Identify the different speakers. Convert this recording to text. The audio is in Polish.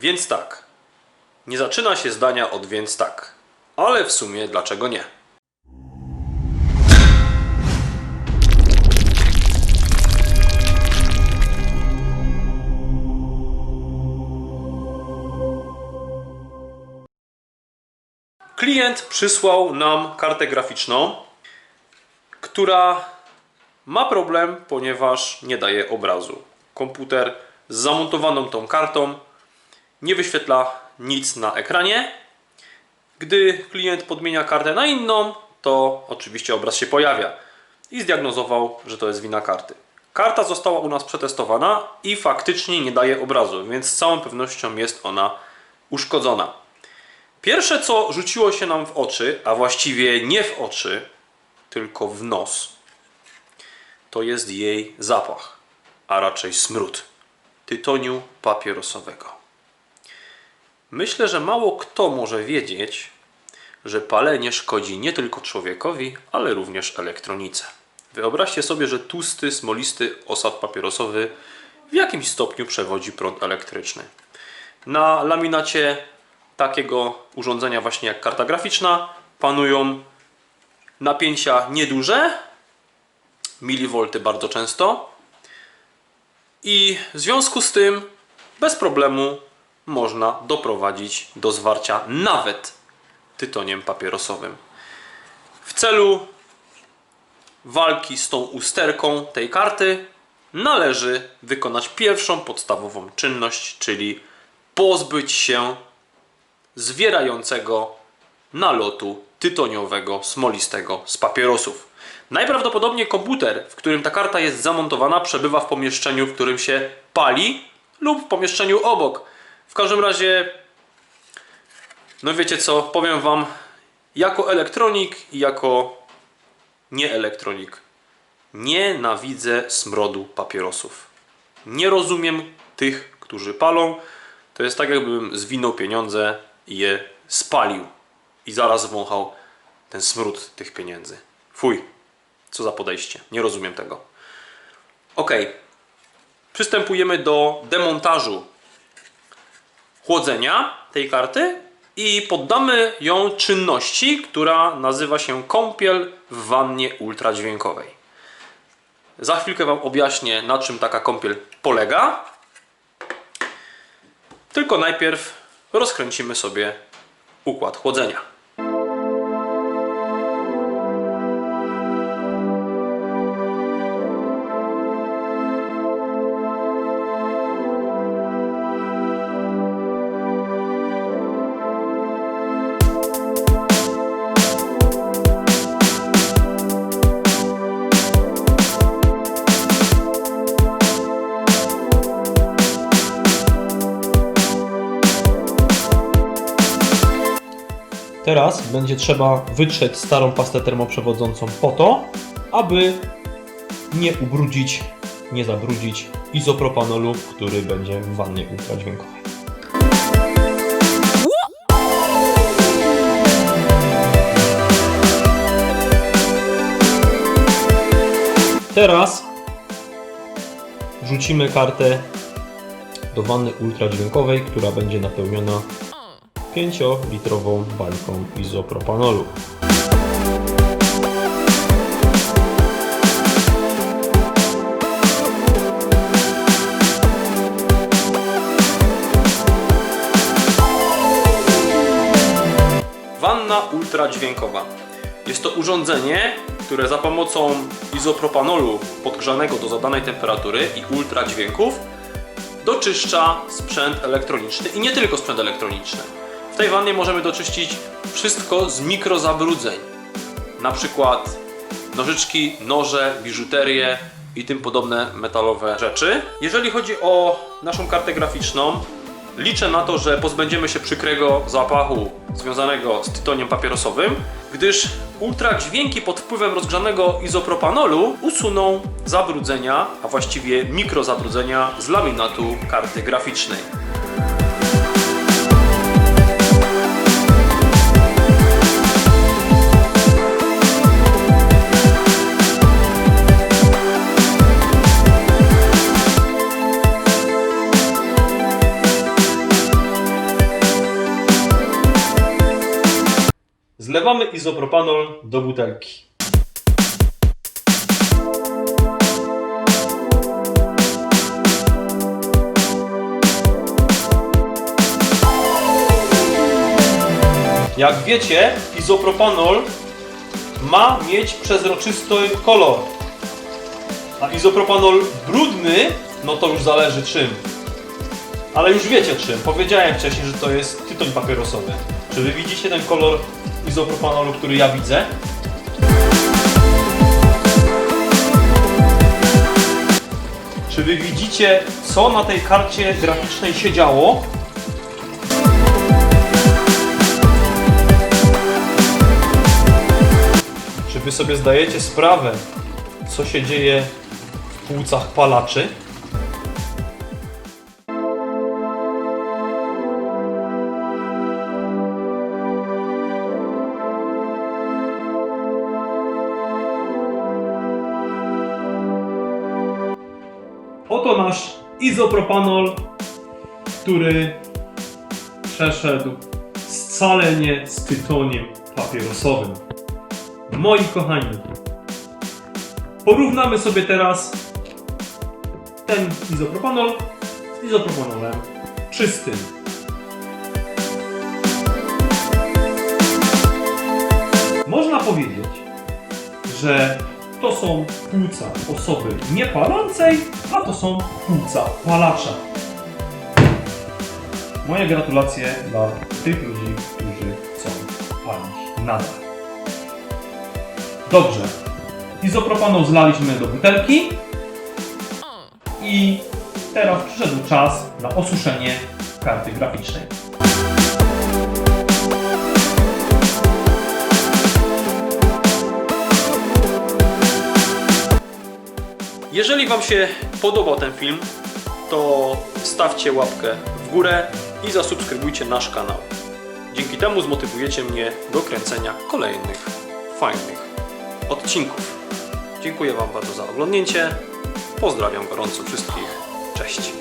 Speaker 1: Więc tak. Nie zaczyna się zdania od więc tak. Ale w sumie dlaczego nie? Klient przysłał nam kartę graficzną, która ma problem, ponieważ nie daje obrazu. Komputer z zamontowaną tą kartą nie wyświetla nic na ekranie. Gdy klient podmienia kartę na inną, to oczywiście obraz się pojawia i zdiagnozował, że to jest wina karty. Karta została u nas przetestowana i faktycznie nie daje obrazu, więc z całą pewnością jest ona uszkodzona. Pierwsze, co rzuciło się nam w oczy, a właściwie nie w oczy, tylko w nos, to jest jej zapach, a raczej smród tytoniu papierosowego. Myślę, że mało kto może wiedzieć, że palenie szkodzi nie tylko człowiekowi, ale również elektronice. Wyobraźcie sobie, że tłusty, smolisty osad papierosowy w jakimś stopniu przewodzi prąd elektryczny. Na laminacie takiego urządzenia właśnie jak karta graficzna panują napięcia nieduże, milivolty bardzo często i w związku z tym bez problemu można doprowadzić do zwarcia nawet tytoniem papierosowym. W celu walki z tą usterką tej karty należy wykonać pierwszą podstawową czynność, czyli pozbyć się zwierającego nalotu tytoniowego, smolistego z papierosów. Najprawdopodobniej komputer, w którym ta karta jest zamontowana, przebywa w pomieszczeniu, w którym się pali lub w pomieszczeniu obok. W każdym razie, no wiecie co, powiem Wam, jako elektronik i jako nieelektronik nienawidzę smrodu papierosów. Nie rozumiem tych, którzy palą. To jest tak, jakbym zwinął pieniądze i je spalił i zaraz wąchał ten smród tych pieniędzy. Fuj, co za podejście. Nie rozumiem tego. Ok, przystępujemy do demontażu chłodzenia tej karty i poddamy ją czynności, która nazywa się kąpiel w wannie ultradźwiękowej. Za chwilkę Wam objaśnię, na czym taka kąpiel polega. Tylko najpierw rozkręcimy sobie układ chłodzenia. Teraz będzie trzeba wytrzeć starą pastę termoprzewodzącą po to, aby nie ubrudzić, nie zabrudzić izopropanolu, który będzie w wannie ultradźwiękowej. Teraz wrzucimy kartę do wanny ultradźwiękowej, która będzie napełniona 5-litrową bańką izopropanolu. Wanna ultradźwiękowa. Jest to urządzenie, które za pomocą izopropanolu podgrzanego do zadanej temperatury i ultradźwięków doczyszcza sprzęt elektroniczny i nie tylko sprzęt elektroniczny. Tej wannie możemy doczyścić wszystko z mikrozabrudzeń. Na przykład nożyczki, noże, biżuterię i tym podobne metalowe rzeczy. Jeżeli chodzi o naszą kartę graficzną, liczę na to, że pozbędziemy się przykrego zapachu związanego z tytoniem papierosowym, gdyż ultradźwięki pod wpływem rozgrzanego izopropanolu usuną zabrudzenia, a właściwie mikrozabrudzenia z laminatu karty graficznej. Wlewamy izopropanol do butelki. Jak wiecie, izopropanol ma mieć przezroczysty kolor. A izopropanol brudny, no to już zależy czym. Ale już wiecie czym. Powiedziałem wcześniej, że to jest tytoń papierosowy. Czy wy widzicie ten kolor izopropanolu, który ja widzę? Czy wy widzicie, co na tej karcie graficznej się działo? Czy wy sobie zdajecie sprawę, co się dzieje w płucach palaczy? Oto nasz izopropanol, który przeszedł scalenie z tytoniem papierosowym. Moi kochani, porównamy sobie teraz ten izopropanol z izopropanolem czystym. Można powiedzieć, że to są płuca osoby niepalącej, a to są płuca palacza. Moje gratulacje dla tych ludzi, którzy chcą palić nadal. Dobrze. Izopropanol zlaliśmy do butelki. I teraz przyszedł czas na osuszenie karty graficznej. Jeżeli Wam się podobał ten film, to stawcie łapkę w górę i zasubskrybujcie nasz kanał. Dzięki temu zmotywujecie mnie do kręcenia kolejnych fajnych odcinków. Dziękuję Wam bardzo za oglądnięcie. Pozdrawiam gorąco wszystkich. Cześć.